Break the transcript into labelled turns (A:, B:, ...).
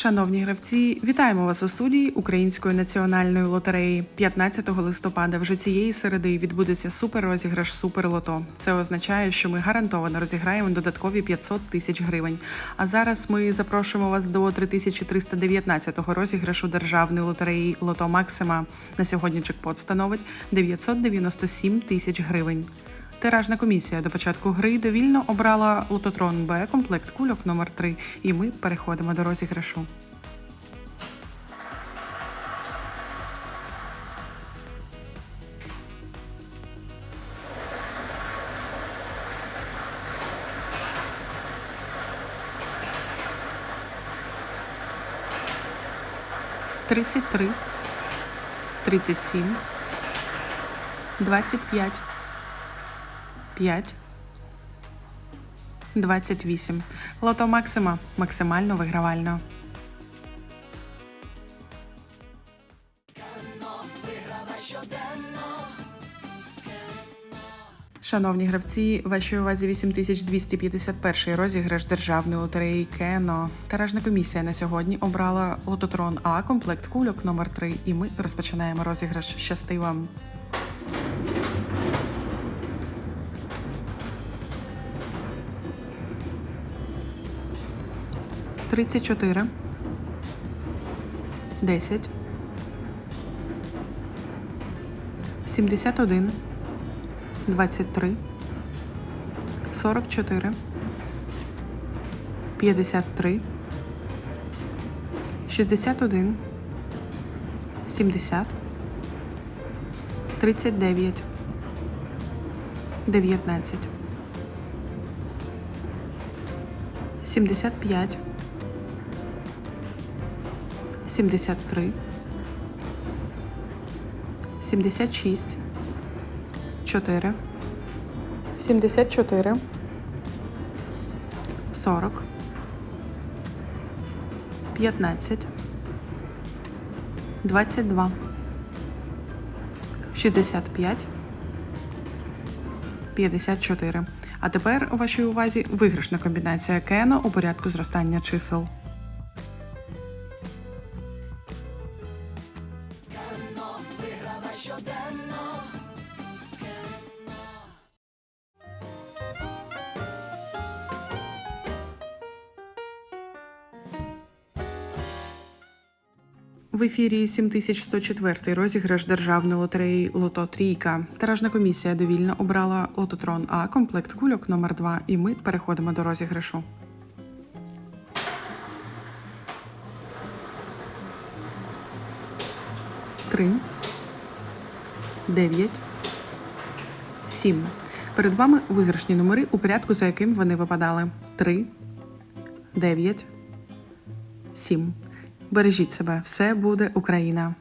A: Шановні гравці, вітаємо вас у студії Української національної лотереї. 15 листопада вже цієї середи відбудеться суперрозіграш Суперлото. Це означає, що ми гарантовано розіграємо додаткові 500 тисяч гривень. А зараз ми запрошуємо вас до 3319-го розіграшу державної лотереї Лото Максима. На сьогодні джекпот становить 997 тисяч гривень. Тиражна комісія до початку гри довільно обрала лототрон Б комплект кульок номер 3 і ми переходимо до розіграшу. Тридцять три, тридцять сім, двадцять п'ять. 5, 28. Лото Максима максимально вигравально. Шановні гравці, вашій увазі 8251 розіграш державної лотереї Кено. Таражна комісія на сьогодні обрала лототрон А комплект кульок номер 3 і ми розпочинаємо розіграш. Щасти вам! 34, 10, 71, 23, 44, 53, 61, 70, 39, 19, 75, 73, 76, 4, 74, 40, 15, 22, 65, 54. А тепер у вашій увазі виграшна комбінація Кено у порядку зростання чисел. В ефірі 7104 розіграш державної лотереї Лото Трійка. Таражна комісія довільно обрала лототрон А комплект кульок номер 2 і ми переходимо до розіграшу. Три, дев'ять, сім. Перед вами виграшні номери у порядку, за яким вони випадали. Три, дев'ять, сім. Бережіть себе, все буде Україна.